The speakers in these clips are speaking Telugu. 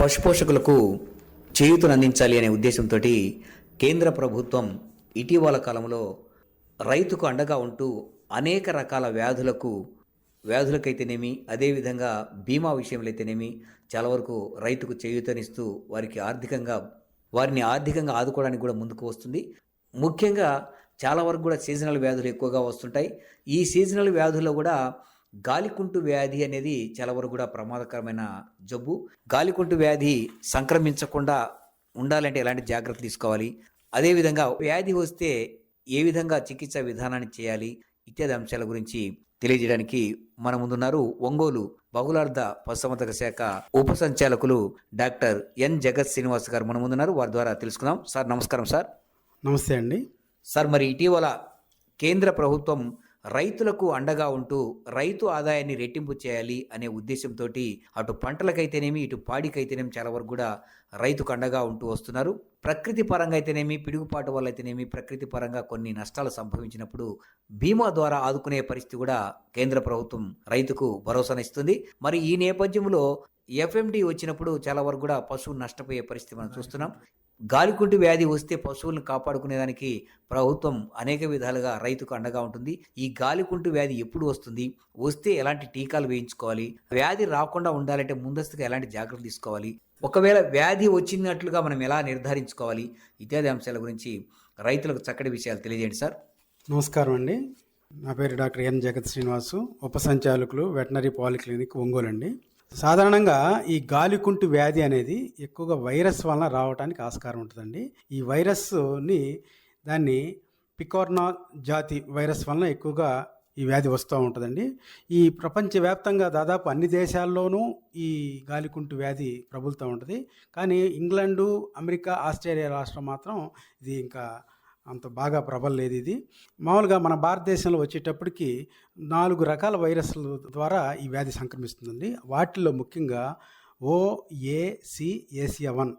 పశుపోషకులకు చేయూతనందించాలి అనే ఉద్దేశంతో కేంద్ర ప్రభుత్వం ఇటీవల కాలంలో రైతుకు అండగా ఉంటూ అనేక రకాల వ్యాధులకు వ్యాధులకైతేనేమి అదేవిధంగా బీమా విషయంలో అయితేనేమి చాలా వరకు రైతుకు చేయూతనిస్తూ వారికి ఆర్థికంగా వారిని ఆర్థికంగా ఆదుకోవడానికి కూడా ముందుకు వస్తుంది. ముఖ్యంగా చాలా వరకు కూడా సీజనల్ వ్యాధులు ఎక్కువగా వస్తుంటాయి. ఈ సీజనల్ వ్యాధుల్లో కూడా గాలికుంటు వ్యాధి అనేది చాలా వరకు కూడా ప్రమాదకరమైన జబ్బు. గాలికుంటు వ్యాధి సంక్రమించకుండా ఉండాలంటే ఎలాంటి జాగ్రత్తలు తీసుకోవాలి? అదేవిధంగా వ్యాధి వస్తే ఏ విధంగా చికిత్స విధానాన్ని చేయాలి? ఇత్యాది అంశాల గురించి తెలియజేయడానికి మన ముందున్నారు ఒంగోలు బహుళార్థ పశుసంవర్ధక శాఖ ఉప సంచాలకులు డాక్టర్ ఎన్. జగత్ శ్రీనివాస్ గారు మన ముందున్నారు. వారి ద్వారా తెలుసుకుందాం. సార్ నమస్కారం సార్. నమస్తే అండి. సార్ మరి ఇటీవల కేంద్ర ప్రభుత్వం రైతులకు అండగా ఉంటూ రైతు ఆదాయాన్ని రెట్టింపు చేయాలి అనే ఉద్దేశంతో అటు పంటలకైతేనేమి ఇటు పాడికైతేనేమి చాలా వరకు కూడా రైతుకు అండగా ఉంటూ వస్తున్నారు. ప్రకృతి పరంగా అయితేనేమి పిడుగుపాటు వల్ల అయితేనేమి ప్రకృతి పరంగా కొన్ని నష్టాలు సంభవించినప్పుడు బీమా ద్వారా ఆదుకునే పరిస్థితి కూడా కేంద్ర ప్రభుత్వం రైతుకు భరోసానిస్తుంది మరి ఈ నేపథ్యంలో ఎఫ్ఎండి వచ్చినప్పుడు చాలా వరకు కూడా పశువులు నష్టపోయే పరిస్థితి మనం చూస్తున్నాం. గాలికుంటు వ్యాధి వస్తే పశువులను కాపాడుకునేదానికి ప్రభుత్వం అనేక విధాలుగా రైతుకు అండగా ఉంటుంది. ఈ గాలికుంటు వ్యాధి ఎప్పుడు వస్తుంది? వస్తే ఎలాంటి టీకాలు వేయించుకోవాలి? వ్యాధి రాకుండా ఉండాలంటే ముందస్తుగా ఎలాంటి జాగ్రత్తలు తీసుకోవాలి? ఒకవేళ వ్యాధి వచ్చినట్లుగా మనం ఎలా నిర్ధారించుకోవాలి? ఇత్యాది అంశాల గురించి రైతులకు చక్కటి విషయాలు తెలియజేయండి సార్. నమస్కారం అండి. నా పేరు డాక్టర్ ఎన్. జగత్ శ్రీనివాసు ఉప సంచాలకులు వెటనరీ పాలిక్లినిక్ ఒంగోలు అండి. సాధారణంగా ఈ గాలికుంటు వ్యాధి అనేది ఎక్కువగా వైరస్ వలన రావడానికి ఆస్కారం ఉంటుందండి. ఈ వైరస్ని దాన్ని పికోర్నా జాతి వైరస్ వలన ఎక్కువగా ఈ వ్యాధి వస్తూ ఉంటుందండి. ఈ ప్రపంచవ్యాప్తంగా దాదాపు అన్ని దేశాల్లోనూ ఈ గాలికుంటు వ్యాధి ప్రబులుతూ ఉంటుంది. కానీ ఇంగ్లాండు అమెరికా ఆస్ట్రేలియా రాష్ట్రం మాత్రం ఇది ఇంకా అంత బాగా ప్రబలలేదు ఇది. మామూలుగా మన భారతదేశంలో వచ్చేటప్పటికి నాలుగు రకాల వైరస్ల ద్వారా ఈ వ్యాధి సంక్రమిస్తుందండి. వాటిల్లో ముఖ్యంగా ఓ వన్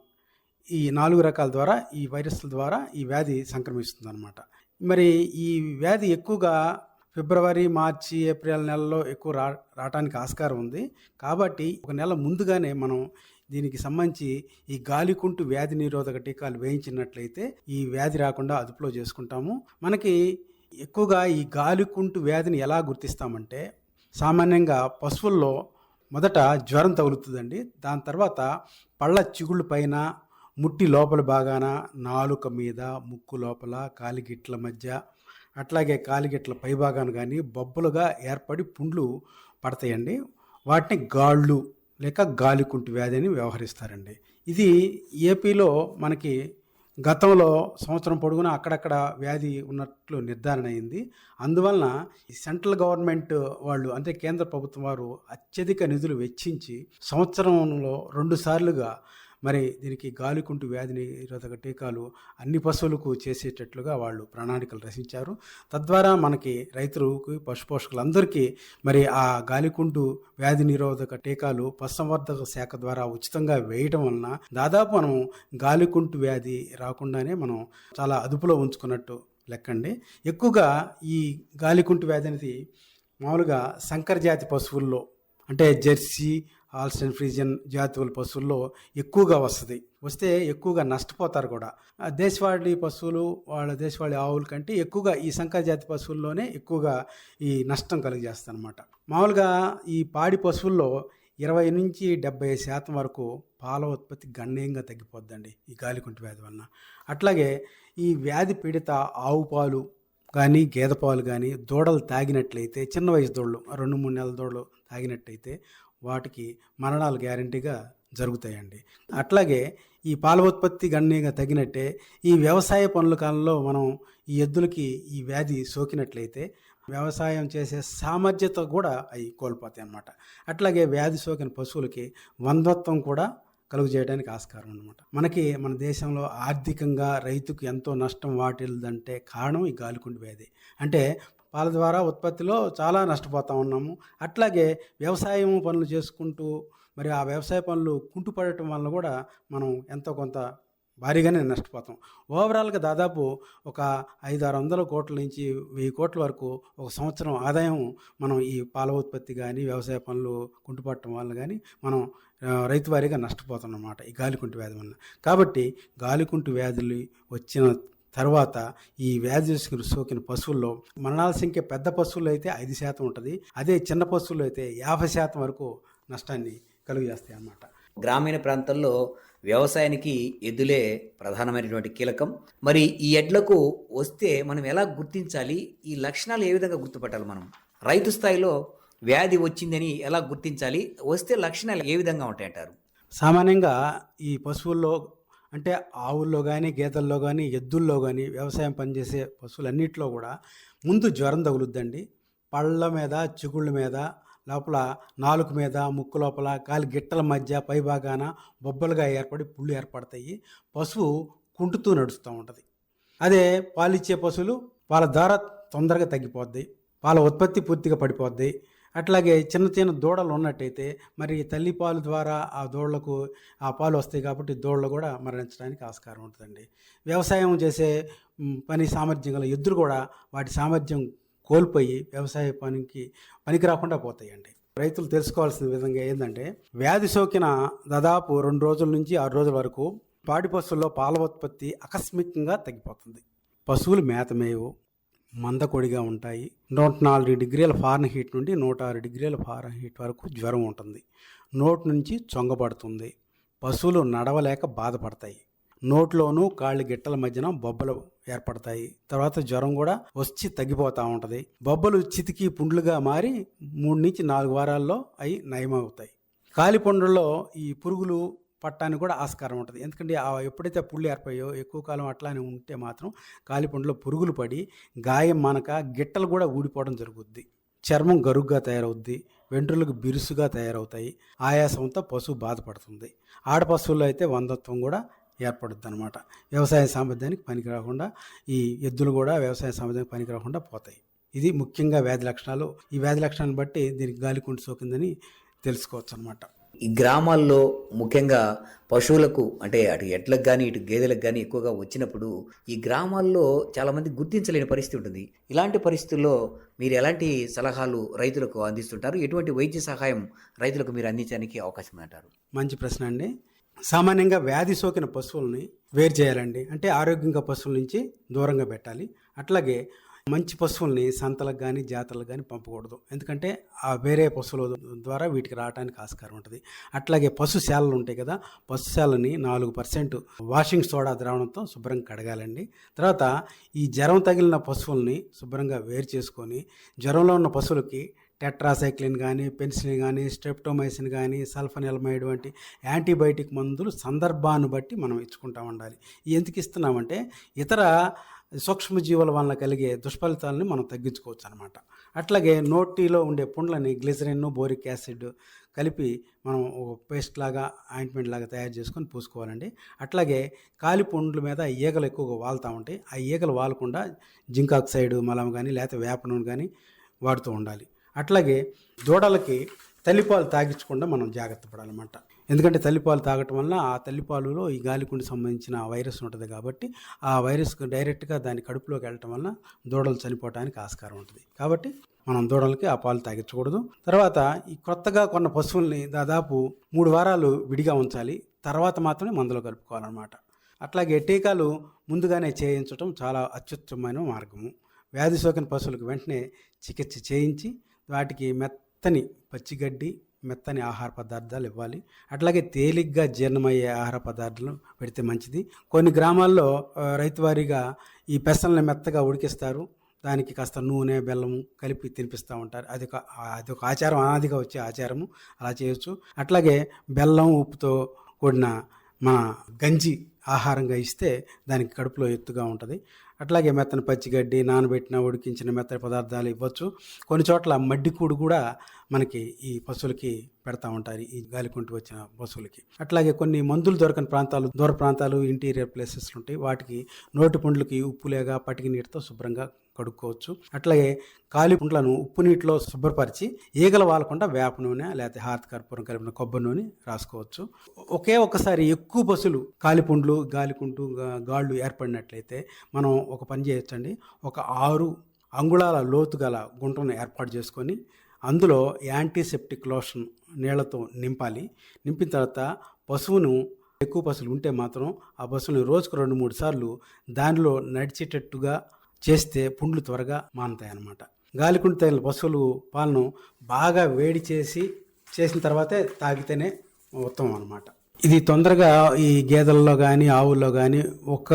ఈ నాలుగు రకాల ద్వారా ఈ వైరస్ల ద్వారా ఈ వ్యాధి సంక్రమిస్తుంది అనమాట మరి ఈ వ్యాధి ఎక్కువగా ఫిబ్రవరి మార్చి ఏప్రిల్ నెలలో ఎక్కువ రా రావడానికి ఆస్కారం ఉంది. కాబట్టి ఒక నెల ముందుగానే మనం దీనికి సంబంధించి ఈ గాలికుంటు వ్యాధి నిరోధక టీకాలు వేయించినట్లయితే ఈ వ్యాధి రాకుండా అదుపులో చేసుకుంటాము. మనకి ఎక్కువగా ఈ గాలికుంటు వ్యాధిని ఎలా గుర్తిస్తామంటే సామాన్యంగా పశువుల్లో మొదట జ్వరం తగులుతుందండి. దాని తర్వాత పళ్ళ చిగుళ్ళ పైన ముట్టి లోపల భాగాన నాలుక మీద ముక్కు లోపల కాలిగిట్ల మధ్య అట్లాగే కాలిగిట్ల పైభాగాన కానీ బొబ్బలుగా ఏర్పడి పుండ్లు పడతాయండి. వాటిని గాళ్ళు లేక గాలికుంటు వ్యాధి అని వ్యవహరిస్తారండి. ఇది ఏపీలో మనకి గతంలో సంవత్సరం పొడుగునా అక్కడక్కడ వ్యాధి ఉన్నట్లు నిర్ధారణ అయింది. అందువలన ఈ సెంట్రల్ గవర్నమెంట్ వాళ్ళు అంటే కేంద్ర ప్రభుత్వం వారు అత్యధిక నిధులు వెచ్చించి సంవత్సరంలో రెండు సార్లుగా మరి దీనికి గాలికుంటు వ్యాధి నిరోధక టీకాలు అన్ని పశువులకు చేసేటట్లుగా వాళ్ళు ప్రణాళికలు రచించారు. తద్వారా మనకి రైతులకు పశుపోషకులందరికీ మరి ఆ గాలికుంటు వ్యాధి నిరోధక టీకాలు పశుసంవర్ధక శాఖ ద్వారా ఉచితంగా వేయటం వలన దాదాపు మనం గాలికుంటు వ్యాధి రాకుండానే మనం చాలా అదుపులో ఉంచుకున్నట్టు లెక్కండి. ఎక్కువగా ఈ గాలికుంటు వ్యాధి అనేది మామూలుగా సంకర జాతి పశువుల్లో అంటే జెర్సీ ఆల్స్టన్ ఫ్రీజియన్ జాతుల పశువుల్లో ఎక్కువగా వస్తుంది. వస్తే ఎక్కువగా నష్టపోతారు కూడా. దేశవాళీ పశువులు వాళ్ళ దేశవాళీ ఆవుల కంటే ఎక్కువగా ఈ సంకర జాతి పశువుల్లోనే ఎక్కువగా ఈ నష్టం కలిగజేస్తుంది అనమాట మామూలుగా ఈ పాడి పశువుల్లో ఇరవై నుంచి డెబ్బై శాతం వరకు పాల ఉత్పత్తి గణనీయంగా తగ్గిపోద్దండి ఈ గాలికుంటు వ్యాధి వలన. అట్లాగే ఈ వ్యాధి పీడిత ఆవు పాలు కానీ గేదె పాలు కానీ దూడలు తాగినట్లయితే చిన్న వయసు దూడలు రెండు మూడు నెలల దూడలు తాగినట్లయితే వాటికి మరణాలు గ్యారంటీగా జరుగుతాయండి. అట్లాగే ఈ పాల ఉత్పత్తి గణనీయంగా తగినట్టే ఈ వ్యవసాయ పనుల కాలంలో మనం ఈ ఎద్దులకి ఈ వ్యాధి సోకినట్లయితే వ్యవసాయం చేసే సామర్థ్యత కూడా అవి కోల్పోతాయి అన్నమాట అట్లాగే వ్యాధి సోకిన పశువులకి వంధత్వం కూడా కలుగు చేయడానికి ఆస్కారం అనమాట మనకి మన దేశంలో ఆర్థికంగా రైతుకు ఎంతో నష్టం వాటిల్దంటే కారణం ఈ గాలికుండు వ్యాధి. అంటే పాల ద్వారా ఉత్పత్తిలో చాలా నష్టపోతూ ఉన్నాము. అట్లాగే వ్యవసాయం పనులు చేసుకుంటూ మరి ఆ వ్యవసాయ పనులు కుంటుపడటం వల్ల కూడా మనం ఎంతో కొంత భారీగానే నష్టపోతాం. ఓవరాల్గా దాదాపు ఒక ఐదు ఆరు వందల కోట్ల నుంచి వెయ్యి కోట్ల వరకు ఒక సంవత్సరం ఆదాయం మనం ఈ పాల ఉత్పత్తి కానీ వ్యవసాయ పనులు కుంటుపట్టడం వల్ల కానీ మనం రైతు వారీగా నష్టపోతాం అన్నమాట ఈ గాలికుంటు వ్యాధి వల్ల కాబట్టి గాలికుంటు వ్యాధులు వచ్చిన తర్వాత ఈ వ్యాధి సోకిన- సోకిన పశువుల్లో మరణాల సంఖ్య పెద్ద పశువుల్లో అయితే ఐదు శాతం ఉంటుంది. అదే చిన్న పశువుల్లో అయితే యాభై శాతం వరకు నష్టాన్ని కలుగు చేస్తాయి అన్నమాట. గ్రామీణ ప్రాంతాల్లో వ్యవసాయానికి ఎద్దులే ప్రధానమైనటువంటి కీలకం. మరి ఈ ఎడ్లకు వస్తే మనం ఎలా గుర్తించాలి? ఈ లక్షణాలు ఏ విధంగా గుర్తుపట్టాలి మనం? రైతు స్థాయిలో వ్యాధి వచ్చిందని ఎలా గుర్తించాలి? వస్తే లక్షణాలు ఏ విధంగా ఉంటాయంటారు? సామాన్యంగా ఈ పశువుల్లో అంటే ఆవుల్లో కానీ గేదెల్లో కానీ ఎద్దుల్లో కానీ వ్యవసాయం పనిచేసే పశువులన్నింటిలో కూడా ముందు జ్వరం తగులుద్దండి. పళ్ళ మీద చిగుళ్ళ మీద లోపల నాలుక మీద ముక్కు లోపల కాలి గిట్టల మధ్య పై భాగాన బొబ్బలుగా ఏర్పడి పుళ్ళు ఏర్పడతాయి. పశువు కుంటుతూ నడుస్తూ ఉంటుంది. అదే పాలిచ్చే పశువులు వాళ్ళ ధర తొందరగా తగ్గిపోద్ది. పాల ఉత్పత్తి పూర్తిగా పడిపోద్ది. అట్లాగే చిన్న చిన్న దూడలు ఉన్నట్టయితే మరి తల్లి పాలు ద్వారా ఆ దూడలకు ఆ పాలు వస్తాయి కాబట్టి దూడలు కూడా మరణించడానికి ఆస్కారం ఉంటుందండి. వ్యవసాయం చేసే పని సామర్థ్యం గల ఎద్దులు కూడా వాటి సామర్థ్యం కోల్పోయి వ్యవసాయ పనికి పనికి రాకుండా పోతాయండి. రైతులు తెలుసుకోవాల్సిన విధంగా ఏంటంటే వ్యాధి సోకిన దాదాపు రెండు రోజుల నుంచి ఆరు రోజుల వరకు పాడి పశువుల్లో పాల ఉత్పత్తి ఆకస్మికంగా తగ్గిపోతుంది. పశువులు మేత మేవు మందకొడిగా ఉంటాయి. నూట నాలుగు డిగ్రీల ఫారెన్ హీట్ నుండి నూట ఆరు డిగ్రీల ఫారెన్ హీట్ వరకు జ్వరం ఉంటుంది. నోటి నుంచి చొంగబడుతుంది పశువులు నడవలేక బాధపడతాయి. నోట్లోనూ కాళ్ళు గిట్టల మధ్యన బొబ్బలు ఏర్పడతాయి. తర్వాత జ్వరం కూడా వచ్చి తగ్గిపోతూ ఉంటుంది. బొబ్బలు చితికి పుండ్లుగా మారి మూడు నుంచి నాలుగు వారాల్లో అవి నయమవుతాయి. కాలిపండుల్లో ఈ పురుగులు పట్టానికి కూడా ఆస్కారం ఉంటుంది. ఎందుకంటే ఆ ఎప్పుడైతే పుళ్ళు ఏర్పడాయో ఎక్కువ కాలం అట్లానే ఉంటే మాత్రం కాలిపండులో పురుగులు పడి గాయం మనక గిట్టలు కూడా ఊడిపోవడం జరుగుద్ది. చర్మం గరుగ్గా తయారవుద్ది. వెంట్రులకు బిరుసుగా తయారవుతాయి. ఆయాసంతో పశువు బాధపడుతుంది. ఆడ పశువుల్లో అయితే వందత్వం కూడా ఏర్పడుద్ది అనమాట వ్యవసాయ సామర్థ్యానికి పనికి రాకుండా ఈ ఎద్దులు కూడా వ్యవసాయ సామర్థ్యానికి పనికి రాకుండా పోతాయి. ఇది ముఖ్యంగా వ్యాధి లక్షణాలు. ఈ వ్యాధి లక్షణాన్ని బట్టి దీనికి గాలికుంటు సోకిందని తెలుసుకోవచ్చు అనమాట ఈ గ్రామాల్లో ముఖ్యంగా పశువులకు అంటే అటు ఎడ్లకు కానీ ఇటు గేదెలకు కానీ ఎక్కువగా వచ్చినప్పుడు ఈ గ్రామాల్లో చాలామంది గుర్తించలేని పరిస్థితి ఉంటుంది. ఇలాంటి పరిస్థితుల్లో మీరు ఎలాంటి సలహాలు రైతులకు అందిస్తుంటారు? ఎటువంటి వైద్య సహాయం రైతులకు మీరు అందించడానికి అవకాశం ఉంటారు మంచి ప్రశ్న అండి. సామాన్యంగా వ్యాధి సోకిన పశువుల్ని వేరు చేయాలండి. అంటే ఆరోగ్యంగా పశువుల నుంచి దూరంగా పెట్టాలి. అట్లాగే మంచి పశువుల్ని సంతలకు కానీ జాతరలకు కానీ పంపకూడదు. ఎందుకంటే ఆ వేరే పశువుల ద్వారా వీటికి రావడానికి ఆస్కారం ఉంటుంది. అట్లాగే పశుశాలలు ఉంటాయి కదా పశుశాలని నాలుగు పర్సెంట్ వాషింగ్ సోడా ద్రావణంతో శుభ్రంగా కడగాలండి. తర్వాత ఈ జ్వరం తగిలిన పశువుల్ని శుభ్రంగా వేరు చేసుకొని జ్వరంలో ఉన్న పశువులకి టెట్రాసైక్లిన్ కానీ పెన్సిలిన్ కానీ స్ట్రెప్టోమైసిన్ కానీ సల్ఫనెల్మైడ్ వంటి యాంటీబయాటిక్ మందులు సందర్భాన్ని బట్టి మనం ఇచ్చుకుంటా ఉండాలి. ఎందుకు ఇస్తున్నామంటే ఇతర సూక్ష్మజీవుల వలన కలిగే దుష్ఫలితాలని మనం తగ్గించుకోవచ్చు అనమాట అట్లాగే నోటిలో ఉండే పుండ్లని గ్లిజరిన్ బోరిక్ యాసిడ్ కలిపి మనం ఒక పేస్ట్ లాగా ఆయింట్మెంట్ లాగా తయారు చేసుకొని పూసుకోవాలండి. అట్లాగే కాలి పుండ్ల మీద ఈగలు ఎక్కువగా వాలుతూ ఉంటాయి ఆ ఈగలు వాలకుండా జింక్ ఆక్సైడ్ మలం కానీ లేకపోతే వేప నూనె కానీ వాడుతూ ఉండాలి. అట్లాగే దూడలకి తల్లిపాలు తాగించకుండా మనం జాగ్రత్త పడాలన్నమాట. ఎందుకంటే తల్లిపాలు తాగటం వల్ల ఆ తల్లిపాలులో ఈ గాలికుండి సంబంధించిన వైరస్ ఉంటుంది కాబట్టి ఆ వైరస్ డైరెక్ట్గా దాని కడుపులోకి వెళ్ళటం వల్ల దూడలు చనిపోవడానికి ఆస్కారం ఉంటుంది. కాబట్టి మనం దూడలకి ఆ పాలు తాగించకూడదు. తర్వాత ఈ కొత్తగా కొన్న పశువుల్ని దాదాపు మూడు వారాలు విడిగా ఉంచాలి. తర్వాత మాత్రమే మందులో కలుపుకోవాలన్నమాట. అట్లాగే టీకాలు ముందుగానే చేయించడం చాలా అత్యుత్తమైన మార్గము. వ్యాధి సోకిన పశువులకు వెంటనే చికిత్స చేయించి వాటికి మెత్తని పచ్చిగడ్డి మెత్తని ఆహార పదార్థాలు ఇవ్వాలి. అట్లాగే తేలిగ్గా జీర్ణమయ్యే ఆహార పదార్థాలు పెడితే మంచిది. కొన్ని గ్రామాల్లో రైతువారీగా ఈ పెసల్ని మెత్తగా ఉడికిస్తారు. దానికి కాస్త నూనె బెల్లము కలిపి తినిపిస్తూ ఉంటారు. అది ఒక అది ఒక ఆచారం అనాదిగా వచ్చే ఆచారము. అలా చేయొచ్చు. అట్లాగే బెల్లం ఉప్పుతో కూడిన మన గంజి ఆహారంగా ఇస్తే దానికి కడుపులో ఎత్తుగా ఉంటుంది. అట్లాగే మెత్తని పచ్చిగడ్డి నానబెట్టిన ఉడికించిన మెత్తని పదార్థాలు ఇవ్వచ్చు. కొన్ని చోట్ల మడ్డికూడు కూడా మనకి ఈ పశువులకి పెడతా ఉంటారు ఈ గాలికుంటూ వచ్చిన పశువులకి. అట్లాగే కొన్ని మందులు దొరకని ప్రాంతాలు దూర ప్రాంతాలు ఇంటీరియర్ ప్లేసెస్ ఉంటాయి. వాటికి నోటి పండ్లకి ఉప్పు లేగా పటికి నీటితో శుభ్రంగా కడుక్కోవచ్చు. అట్లాగే కాలిపుంట్లను ఉప్పు నీటిలో శుభ్రపరిచి ఈగల వాలకుండా వేప నూనె లేకపోతే హాత్ కర్పూరం కలిపిన కొబ్బరి నూనె రాసుకోవచ్చు. ఒకే ఒక్కసారి ఎక్కువ పశువులు కాలిపుండ్లు గాలికుంటూ గాళ్ళు ఏర్పడినట్లయితే మనం ఒక పని చేయొచ్చండి. ఒక ఆరు అంగుళాల లోతు గల గుంటను ఏర్పాటు చేసుకొని అందులో యాంటీసెప్టిక్ లోషన్ నీళ్ళతో నింపాలి. నింపిన తర్వాత పశువును ఎక్కువ పశువులు ఉంటే మాత్రం ఆ పశువుని రోజుకు రెండు మూడు సార్లు దానిలో నడిచేటట్టుగా చేస్తే పుండ్లు త్వరగా మానుతాయి అన్నమాట గాలికుంటు తగిన పశువులు పాలను బాగా వేడి చేసి చేసిన తర్వాతే తాగితేనే ఉత్తమం అన్నమాట. ఇది తొందరగా ఈ గేదెల్లో కానీ ఆవుల్లో కానీ ఒక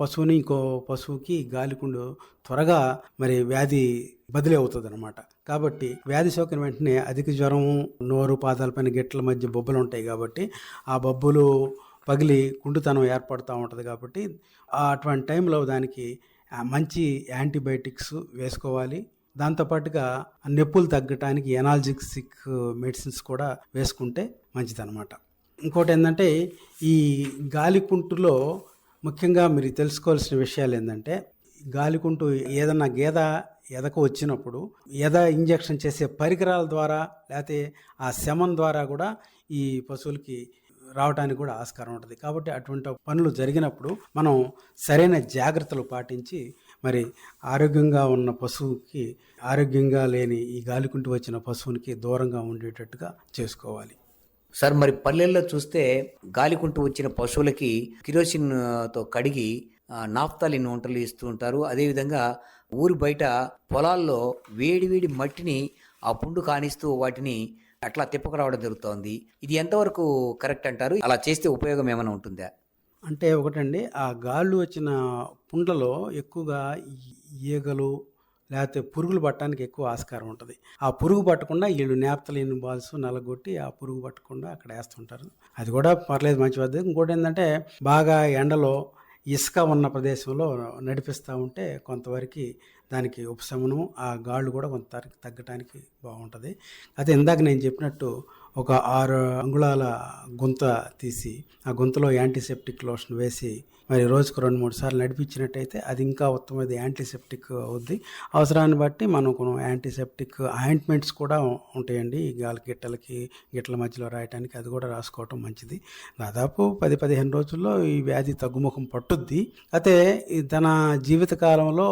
పశువుని ఇంకో పశువుకి గాలికుండు త్వరగా మరి వ్యాధి బదిలీ అవుతుంది అనమాట కాబట్టి వ్యాధి సోకిన వెంటనే అధిక జ్వరం నోరు పాదాలపైన గిట్ల మధ్య బొబ్బలు ఉంటాయి కాబట్టి ఆ బొబ్బలు పగిలి కుండుతనం ఏర్పడుతూ ఉంటుంది కాబట్టి అటువంటి టైంలో దానికి మంచి యాంటీబయాటిక్స్ వేసుకోవాలి. దాంతోపాటుగా నొప్పులు తగ్గటానికి ఎనాల్జిక్సిక్ మెడిసిన్స్ కూడా వేసుకుంటే మంచిదన్నమాట. ఇంకోటి ఏంటంటే ఈ గాలికుంటులో ముఖ్యంగా మీరు తెలుసుకోవాల్సిన విషయాలు ఏంటంటే గాలికుంటు ఏదన్నా గేద ఎదకు వచ్చినప్పుడు ఎద ఇంజెక్షన్ చేసే పరికరాల ద్వారా లేకపోతే ఆ శమం ద్వారా కూడా ఈ పశువులకి రావడానికి కూడా ఆస్కారం ఉంటుంది. కాబట్టి అటువంటి పనులు జరిగినప్పుడు మనం సరైన జాగ్రత్తలు పాటించి మరి ఆరోగ్యంగా ఉన్న పశువుకి ఆరోగ్యంగా లేని ఈ గాలికుంటు వచ్చిన పశువునికి దూరంగా ఉండేటట్టుగా చేసుకోవాలి. సార్ మరి పల్లెల్లో చూస్తే గాలికుంటు వచ్చిన పశువులకి కిరోసిన్తో కడిగి నాఫ్తాలిన్ వంటలు ఇస్తూ ఉంటారు. అదేవిధంగా ఊరి బయట పొలాల్లో వేడి వేడి మట్టిని ఆ పుండు కానిస్తూ వాటిని అట్లా తిప్పకరావడం జరుగుతోంది. ఇది ఎంతవరకు కరెక్ట్ అంటారు? అలా చేస్తే ఉపయోగం ఏమైనా ఉంటుందా? అంటే ఒకటండి ఆ గాళ్ళు వచ్చిన పుండ్లలో ఎక్కువగా ఈ- ఈగలు లేకపోతే పురుగులు పట్టడానికి ఎక్కువ ఆస్కారం ఉంటుంది. ఆ పురుగు పట్టకుండా వీళ్ళు నేపతలేని బాల్స్ నలగొట్టి ఆ పురుగు పట్టకుండా అక్కడ వేస్తుంటారు. అది కూడా పర్లేదు మంచి పద్ధతి. ఇంకోటి ఏంటంటే బాగా ఎండలో ఇసుక ఉన్న ప్రదేశంలో నడిపిస్తూ ఉంటే కొంతవరకు దానికి ఉపశమనం ఆ గాళ్ళు కూడా కొంత తగ్గటానికి బాగుంటుంది. అయితే ఇందాక నేను చెప్పినట్టు ఒక ఆరు అంగుళాల గుంత తీసి ఆ గుంతలో యాంటీసెప్టిక్ లోషన్ వేసి మరి రోజుకు రెండు మూడు సార్లు నడిపించినట్టయితే అది ఇంకా ఉత్తమది యాంటీసెప్టిక్ అవుద్ది. అవసరాన్ని బట్టి మనం కొన్ని యాంటీసెప్టిక్ ఆయింట్మెంట్స్ కూడా ఉంటాయండి. ఈ గాలి గిట్టలకి గిట్టల మధ్యలో రాయటానికి అది కూడా రాసుకోవటం మంచిది. దాదాపు పది పదిహేను రోజుల్లో ఈ వ్యాధి తగ్గుముఖం పట్టుద్ది. అయితే తన జీవితకాలంలో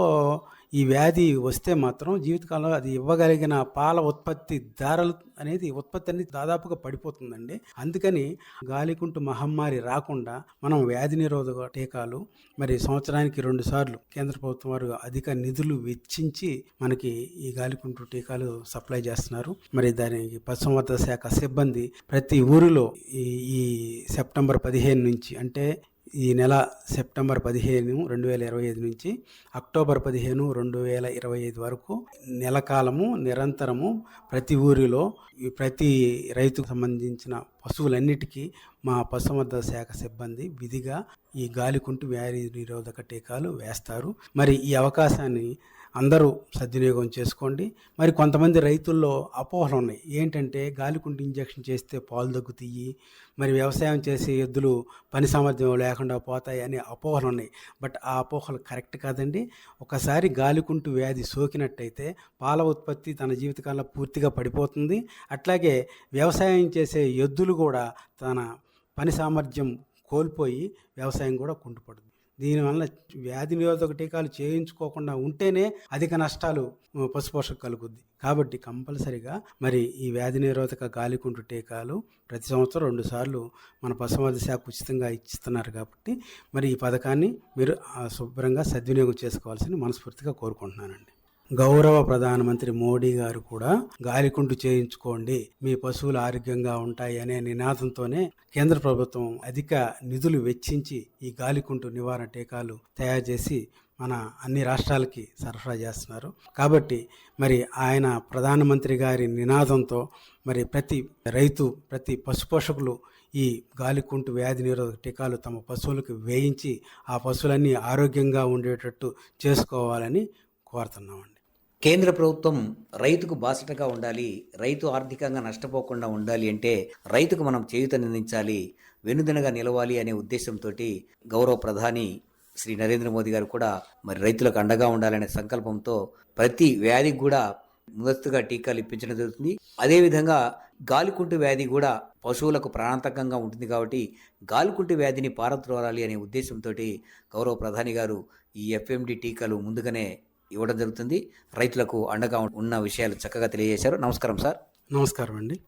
ఈ వ్యాధి వస్తే మాత్రం జీవితకాలంలో అది ఇవ్వగలిగిన పాల ఉత్పత్తి ధరలు అనేది ఉత్పత్తి అనేది దాదాపుగా పడిపోతుందండి. అందుకని గాలికుంటు మహమ్మారి రాకుండా మనం వ్యాధి నిరోధక టీకాలు మరి సంవత్సరానికి రెండు సార్లు కేంద్ర ప్రభుత్వం వారు అధిక నిధులు వెచ్చించి మనకి ఈ గాలికుంటు టీకాలు సప్లై చేస్తున్నారు. మరి దానికి పశుసంవర్ధక శాఖ సిబ్బంది ప్రతి ఊరిలో ఈ ఈ సెప్టెంబర్ పదిహేను నుంచి అంటే ఈ నెల సెప్టెంబర్ పదిహేను రెండు వేల ఇరవై ఐదు నుంచి అక్టోబర్ పదిహేను రెండు వేల ఇరవై ఐదు వరకు నెలకాలము నిరంతరము ప్రతి ఊరిలో ప్రతి రైతుకు సంబంధించిన పశువులన్నిటికీ మా పశుసంవర్ధక శాఖ సిబ్బంది విధిగా ఈ గాలికుంటు వ్యాధి నిరోధక టీకాలు వేస్తారు. మరి ఈ అవకాశాన్ని అందరూ సద్వినియోగం చేసుకోండి. మరి కొంతమంది రైతుల్లో అపోహలు ఉన్నాయి. ఏంటంటే గాలికుంటు ఇంజెక్షన్ చేస్తే పాలు తగ్గుతాయి. మరి వ్యవసాయం చేసే ఎద్దులు పని సామర్థ్యం లేకుండా పోతాయి అనే అపోహలు ఉన్నాయి. బట్ ఆ అపోహలు కరెక్ట్ కాదండి. ఒకసారి గాలికుంటు వ్యాధి సోకినట్టయితే పాల ఉత్పత్తి తన జీవితకాలంలో పూర్తిగా పడిపోతుంది. అట్లాగే వ్యవసాయం చేసే ఎద్దులు కూడా తన పని సామర్థ్యం కోల్పోయి వ్యవసాయం కూడా కుంటుపడుతుంది. దీనివల్ల వ్యాధి నిరోధక టీకాలు చేయించుకోకుండా ఉంటేనే అధిక నష్టాలు ఉ, పశుపోషకు కలుగుద్ది. కాబట్టి కంపల్సరిగా మరి ఈ వ్యాధి నిరోధక గాలికుంటు టీకాలు ప్రతి సంవత్సరం రెండు సార్లు మన పశువర్ధ శాఖ ఉచితంగా ఇస్తున్నారు కాబట్టి మరి ఈ పథకాన్ని మీరు శుభ్రంగా సద్వినియోగం చేసుకోవాల్సింది మనస్ఫూర్తిగా కోరుకుంటున్నానండి. గౌరవ ప్రధానమంత్రి మోడీ గారు కూడా గాలికుంటు చేయించుకోండి మీ పశువులు ఆరోగ్యంగా ఉంటాయి అనే నినాదంతోనే కేంద్ర ప్రభుత్వం అధిక నిధులు వెచ్చించి ఈ గాలికుంటు నివారణ టీకాలు తయారు చేసి మన అన్ని రాష్ట్రాలకి సరఫరా చేస్తున్నారు. కాబట్టి మరి ఆయన ప్రధానమంత్రి గారి నినాదంతో మరి ప్రతి రైతు ప్రతి పశుపోషకులు ఈ గాలికుంటు వ్యాధి నిరోధక టీకాలు తమ పశువులకు వేయించి ఆ పశువులన్నీ ఆరోగ్యంగా ఉండేటట్టు చేసుకోవాలని కోరుతున్నామండి. కేంద్ర ప్రభుత్వం రైతుకు బాసటగా ఉండాలి రైతు ఆర్థికంగా నష్టపోకుండా ఉండాలి అంటే రైతుకు మనం చేయూతనందించాలి వెనుదనగా నిలవాలి అనే ఉద్దేశంతో గౌరవ ప్రధాని శ్రీ నరేంద్ర మోదీ గారు కూడా మరి రైతులకు అండగా ఉండాలనే సంకల్పంతో ప్రతి వ్యాధికి కూడా ముందస్తుగా టీకాలు ఇప్పించడం జరుగుతుంది. అదేవిధంగా గాలికుంటు వ్యాధి కూడా పశువులకు ప్రాణాంతకంగా ఉంటుంది కాబట్టి గాలికుంటు వ్యాధిని పారద్రోలాలి అనే ఉద్దేశంతో గౌరవ ప్రధాని గారు ఈ ఎఫ్ఎండి టీకాలు ముందుగానే ఇవ్వడం జరుగుతుంది. రైతులకు అండగా ఉన్న విషయాలు చక్కగా తెలియజేశారు. నమస్కారం సార్. నమస్కారం అండి.